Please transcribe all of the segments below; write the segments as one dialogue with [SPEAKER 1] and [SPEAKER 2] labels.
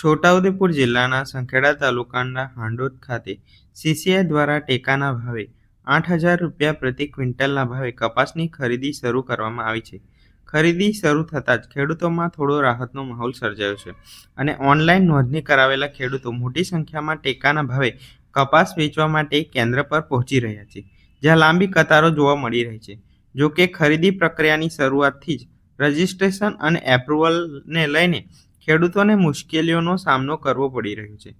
[SPEAKER 1] છોટાઉદેપુર જિલ્લાના સંખેડા તાલુકાના હાંડોદ ખાતે સીસીઆઈ દ્વારા ટેકાના ભાવે આઠ હજાર રૂપિયા પ્રતિ ક્વિન્ટલના ભાવે કપાસની ખરીદી શરૂ કરવામાં આવી છે. ખરીદી શરૂ થતાં જ ખેડૂતોમાં થોડો રાહતનો માહોલ સર્જાયો છે અને ઓનલાઈન નોંધણી કરાવેલા ખેડૂતો મોટી સંખ્યામાં ટેકાના ભાવે કપાસ વેચવા માટે કેન્દ્ર પર પહોંચી રહ્યા છે, જ્યાં લાંબી કતારો જોવા મળી રહી છે. જો કે ખરીદી પ્રક્રિયાની શરૂઆતથી જ રજિસ્ટ્રેશન અને એપ્રુવલને લઈને ખેડૂતોને મુશ્કેલીઓનો સામનો કરવો પડી રહ્યો છે.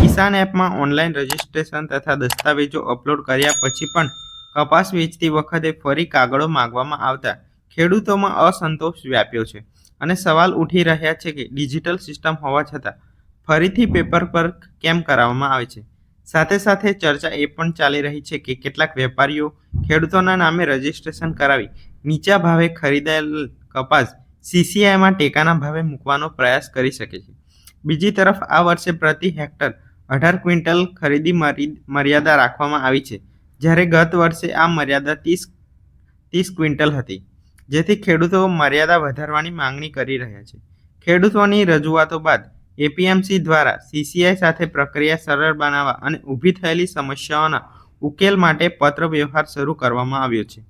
[SPEAKER 1] કિસાન એપમાં ઓનલાઈન રજિસ્ટ્રેશન તથા દસ્તાવેજો અપલોડ કર્યા પછી પણ કપાસ વેચતી વખતે ફરી કાગળો માંગવામાં આવતા ખેડૂતોમાં અસંતોષ વ્યાપ્યો છે અને સવાલ ઉઠી રહ્યા છે કે ડિજિટલ સિસ્ટમ હોવા છતાં ફરીથી પેપર પર કેમ કરાવવામાં આવે છે? સાથે સાથે ચર્ચા એ પણ ચાલી રહી છે કે કેટલાક વેપારીઓ ખેડૂતોના નામે રજિસ્ટ્રેશન કરાવી નીચા ભાવે ખરીદાયેલ કપાસ સીસીઆઈમાં ટેકાના ભાવે મૂકવાનો પ્રયાસ કરી શકે છે. બીજી તરફ આ વર્ષે પ્રતિ હેક્ટર અઢાર ક્વિન્ટલ ખરીદી મર્યાદા રાખવામાં આવી છે. જ્યારે ગત વર્ષે આ મર્યાદા ત્રીસ ત્રીસ ક્વિન્ટલ હતી. જેથી ખેડૂતો મર્યાદા વધારવાની માંગણી કરી રહ્યા છે. ખેડૂતોની રજૂઆતો બાદ એપીએમસી દ્વારા સીસીઆઈ સાથે પ્રક્રિયા સરળ બનાવવા અને ઊભી થયેલી સમસ્યાઓના ઉકેલ માટે પત્ર વ્યવહાર શરૂ કરવામાં આવ્યો છે.